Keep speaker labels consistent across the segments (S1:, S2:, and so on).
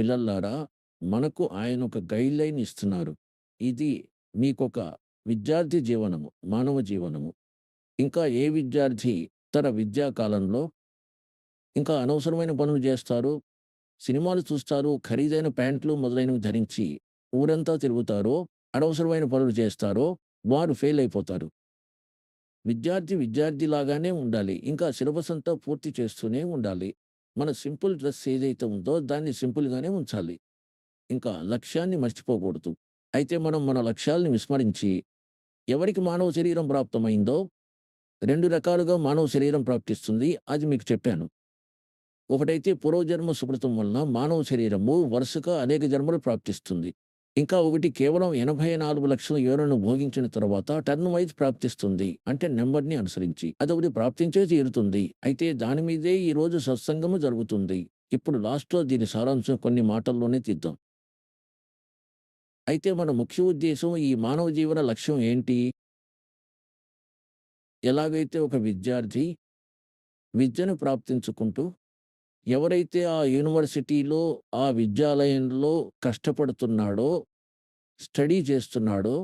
S1: పిల్లల్లారా మనకు ఆయన ఒక గైడ్ లైన్ ఇస్తున్నారు. ఇది మీకొక విద్యార్థి జీవనము, మానవ జీవనము. ఇంకా ఏ విద్యార్థి తన విద్యా కాలంలో ఇంకా అనవసరమైన పనులు చేస్తారు సినిమాలు చూస్తారు, ఖరీదైన ప్యాంట్లు మొదలైనవి ధరించి ఊరంతా తిరుగుతారో, అనవసరమైన పనులు చేస్తారో వారు ఫెయిల్ అయిపోతారు. విద్యార్థి విద్యార్థి లాగానే ఉండాలి. ఇంకా సిలబస్ అంతా పూర్తి చేస్తూనే ఉండాలి. మన సింపుల్ డ్రెస్ ఏదైతే ఉందో దాన్ని సింపుల్‌గానే ఉంచాలి. ఇంకా లక్ష్యాన్ని మర్చిపోకూడదు. అయితే మనం మన లక్ష్యాలను విస్మరించి ఎవరికి మానవ శరీరం ప్రాప్తమైందో రెండు రకాలుగా మానవ శరీరం ప్రాప్తిస్తుంది. అది మీకు చెప్పాను. ఒకటైతే పూర్వజన్మ సుకృతం వలన మానవ శరీరము వరుసగా అనేక జన్మలు ప్రాప్తిస్తుంది. ఇంకా ఒకటి కేవలం 84,00,000 యోనులను భోగించిన తర్వాత టర్న్ వైజ్ ప్రాప్తిస్తుంది. అంటే నెంబర్ని అనుసరించి. అదొకటి ప్రాప్తించే తీరుతుంది. అయితే దాని మీదే ఈ రోజు సత్సంగము జరుగుతుంది. ఇప్పుడు లాస్ట్‌లో దీని సారాంశం కొన్ని మాటల్లోనే తీద్దాం. అయితే మన ముఖ్య ఉద్దేశం ఈ మానవ జీవన లక్ష్యం ఏంటి? ఎలాగైతే ఒక విద్యార్థి విద్యను ప్రాప్తించుకుంటూ ఎవరైతే ఆ యూనివర్సిటీలో, ఆ విద్యాలయంలో కష్టపడుతున్నాడో, స్టడీ చేస్తున్నాడో,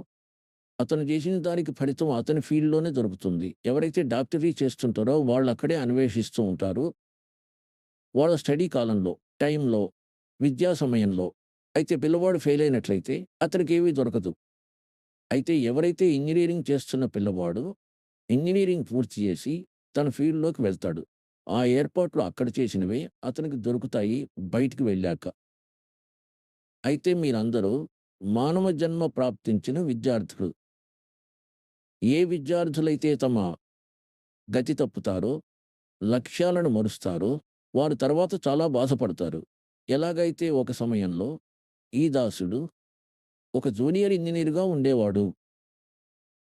S1: అతను చేసిన దానికి ఫలితం అతని ఫీల్డ్‌లోనే దొరుకుతుంది. ఎవరైతే డాక్టరీ చేస్తుంటారో వాళ్ళు అక్కడే అన్వేషిస్తూ ఉంటారు. వాళ్ళ స్టడీ కాలంలో, టైంలో, విద్యా సమయంలో. అయితే పిల్లవాడు ఫెయిల్ అయినట్లయితే అతనికి ఏమీ దొరకదు. అయితే ఎవరైతే ఇంజనీరింగ్ చేస్తున్న పిల్లవాడు ఇంజనీరింగ్ పూర్తి చేసి తన ఫీల్డ్‌లోకి వెళ్తాడు. ఆ ఏర్పాట్లు అక్కడ చేసినవే అతనికి దొరుకుతాయి బయటికి వెళ్ళాక. అయితే మీరందరూ మానవ జన్మ ప్రాప్తించిన విద్యార్థులు. ఏ విద్యార్థులైతే తమ గతి తప్పుతారో, లక్ష్యాలను మరుస్తారో వారు తర్వాత చాలా బాధపడతారు. ఎలాగైతే ఒక సమయంలో ఈ దాసుడు ఒక జూనియర్ ఇంజనీర్గా ఉండేవాడు.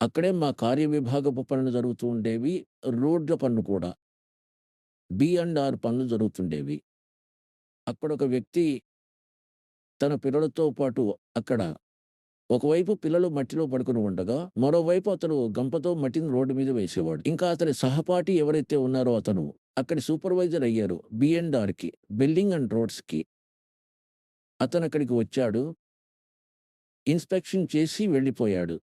S1: అక్కడే మా కార్యవిభాగపు పనులు జరుగుతూ ఉండేవి. రోడ్ల పనులు కూడా. బి&ఆర్ పనులు జరుగుతుండేవి. అక్కడ ఒక వ్యక్తి తన పిల్లలతో పాటు అక్కడ ఒకవైపు పిల్లలు మట్టిలో పడుకుని ఉండగా, మరోవైపు అతను గంపతో మట్టిని రోడ్డు మీద వేసేవాడు. ఇంకా అతని సహపాఠి ఎవరైతే ఉన్నారో అతను అక్కడి సూపర్వైజర్ అయ్యారు. బిఎన్ఆర్కి బిల్డింగ్ అండ్ రోడ్స్‌కి. అతను అక్కడికి వచ్చాడు. ఇన్స్‌పెక్షన్ చేసి వెళ్ళిపోయాడు.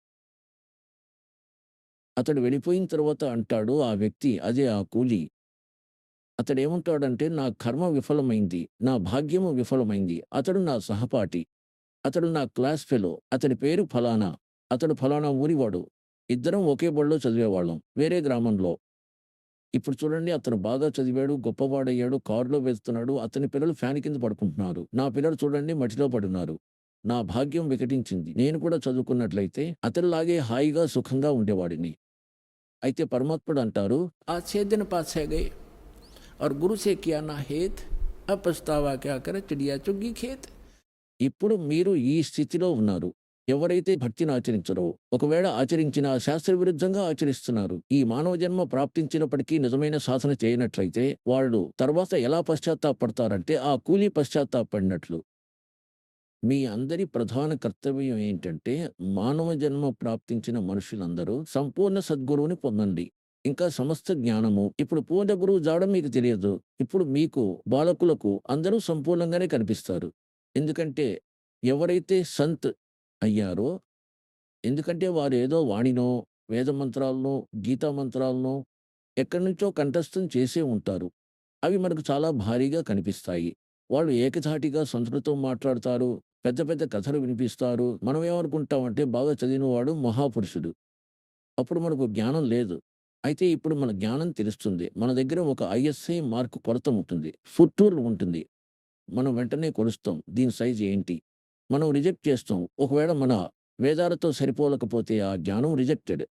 S1: అతడు వెళ్ళిపోయిన తర్వాత అంటాడు ఆ వ్యక్తి అదే ఆ కూలీ. అతడు ఏమంటాడంటే నా కర్మ విఫలమైంది నా భాగ్యము విఫలమైంది అతడు నా సహపాఠి అతడు నా క్లాస్ ఫెలో అతని పేరు ఫలానా అతడు ఫలానా ఊరివాడు ఇద్దరం ఒకే బడిలో చదివేవాళ్ళం వేరే గ్రామంలో. ఇప్పుడు చూడండి అతను బాగా చదివాడు గొప్పవాడయ్యాడు కారులో వెళ్తున్నాడు అతని పిల్లలు ఫ్యాన్ కింద పడుకుంటున్నారు. నా పిల్లలు చూడండి మట్టిలో పడున్నారు. నా భాగ్యం వికటించింది. నేను కూడా చదువుకున్నట్లయితే అతనిలాగే హాయిగా సుఖంగా ఉండేవాడిని. అయితే పరమాత్ముడు అంటారు
S2: ఆ చేద్దిన పాసాగే और गुरु से किया ना हेत अब पछतावा क्या करे चिड़िया चुग्गी खेत
S1: ఇప్పుడు మీరు ఈ స్థితిలో ఉన్నారు. ఎవరైతే భక్తిని ఆచరించరో, ఒకవేళ ఆచరించినా శాస్త్ర విరుద్ధంగా ఆచరిస్తున్నారు. ఈ మానవ జన్మ ప్రాప్తించినప్పటికీ నిజమైన సాధన చేయనట్లయితే వాళ్ళు తర్వాత ఎలా పశ్చాత్తాపడతారంటే ఆ కూలీ పశ్చాత్తాపడినట్లు. మీ అందరి ప్రధాన కర్తవ్యం ఏంటంటే మానవ జన్మ ప్రాప్తించిన మనుషులందరూ సంపూర్ణ సద్గురువుని పొందండి. ఇంకా సమస్త జ్ఞానము ఇప్పుడు పూర్ణ గురువు జాడ మీకు తెలియదు. ఇప్పుడు మీకు బాలకులకు అందరూ సంపూర్ణంగానే కనిపిస్తారు. ఎందుకంటే ఎవరైతే సంత్ అయ్యారో ఎందుకంటే వారు ఏదో వాణినో, వేద మంత్రాలనో, గీతా మంత్రాలనో ఎక్కడి నుంచో కంఠస్థం చేసే ఉంటారు. అవి మనకు చాలా భారీగా కనిపిస్తాయి. వాళ్ళు ఏకధాటిగా సంస్కృతం మాట్లాడతారు. పెద్ద పెద్ద కథలు వినిపిస్తారు. మనం ఏమనుకుంటామంటే బాగా చదివినవాడు మహాపురుషుడు. అప్పుడు మనకు జ్ఞానం లేదు. అయితే ఇప్పుడు మన జ్ఞానం తెలుస్తుంది. మన దగ్గర ఒక ఐఎస్ఐ మార్కు కొరత ఉంటుంది. ఫుట్ ఉంటుంది. మనం వెంటనే కొలుస్తాం. దీని సైజ్ ఏంటి? మనం రిజెక్ట్ చేస్తాం. ఒకవేళ మన వేదాలతో సరిపోలకపోతే ఆ జ్ఞానం రిజెక్టెడ్.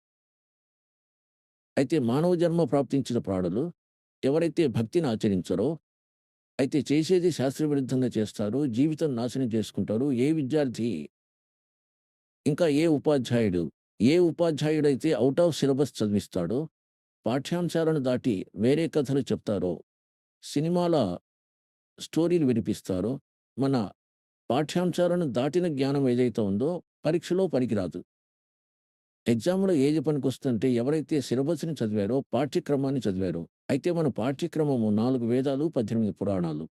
S1: అయితే మానవ జన్మ ప్రాప్తించిన ప్రాణులు ఎవరైతే భక్తిని ఆచరించరో అయితే చేసేది శాస్త్రవిరుద్ధంగా చేస్తారు. జీవితం నాశనం చేసుకుంటారు. ఏ విద్యార్థి ఇంకా ఏ ఉపాధ్యాయుడు, ఏ ఉపాధ్యాయుడైతే అవుట్ ఆఫ్ సిలబస్ చదివిస్తాడో, పాఠ్యాంశాలను దాటి వేరే కథలు చెప్తారో, సినిమాల స్టోరీలు వినిపిస్తారో, మన పాఠ్యాంశాలను దాటిన జ్ఞానం ఏదైతే ఉందో పరీక్షలో పనికిరాదు. ఎగ్జామ్‌లో ఏది పనికొస్తుంటే ఎవరైతే సిలబస్‌ని చదివారో, పాఠ్యక్రమాన్ని చదివారో. అయితే మన పాఠ్యక్రమము నాలుగు వేదాలు, 18 పురాణాలు.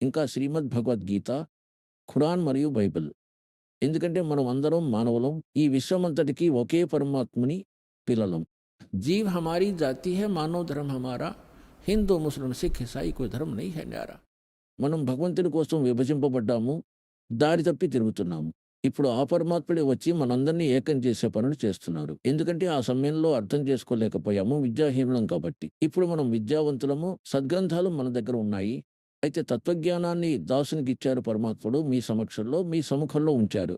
S1: ఇంకా శ్రీమద్ భగవద్గీత ఖురాన్ మరియు బైబిల్ ఎందుకంటే మనం అందరం మానవులం ఈ విశ్వమంతటికి ఒకే పరమాత్ముని పిల్లలం
S2: जीव हमारी जाति है मानव धर्म हमारा हिंदू मुस्लिम सिख ईसाई कोई धर्म नहीं है न्यारा
S1: మనం భగవంతుని కోసం విభజింపబడ్డాము దారి తప్పి తిరుగుతున్నాము ఇప్పుడు ఆ పరమాత్ముడే వచ్చి మనందరినీ ఏకం చేసే పనులు చేస్తున్నారు ఎందుకంటే ఆ సమయంలో అర్థం చేసుకోలేకపోయాము విద్యాహీనులం కాబట్టి ఇప్పుడు మనం విద్యావంతులము సద్గ్రంథాలు మన దగ్గర ఉన్నాయి అయితే తత్వజ్ఞానాన్ని దాసునికి ఇచ్చారు పరమాత్ముడు మీ సమక్షంలో మీ సముఖంలో ఉంచారు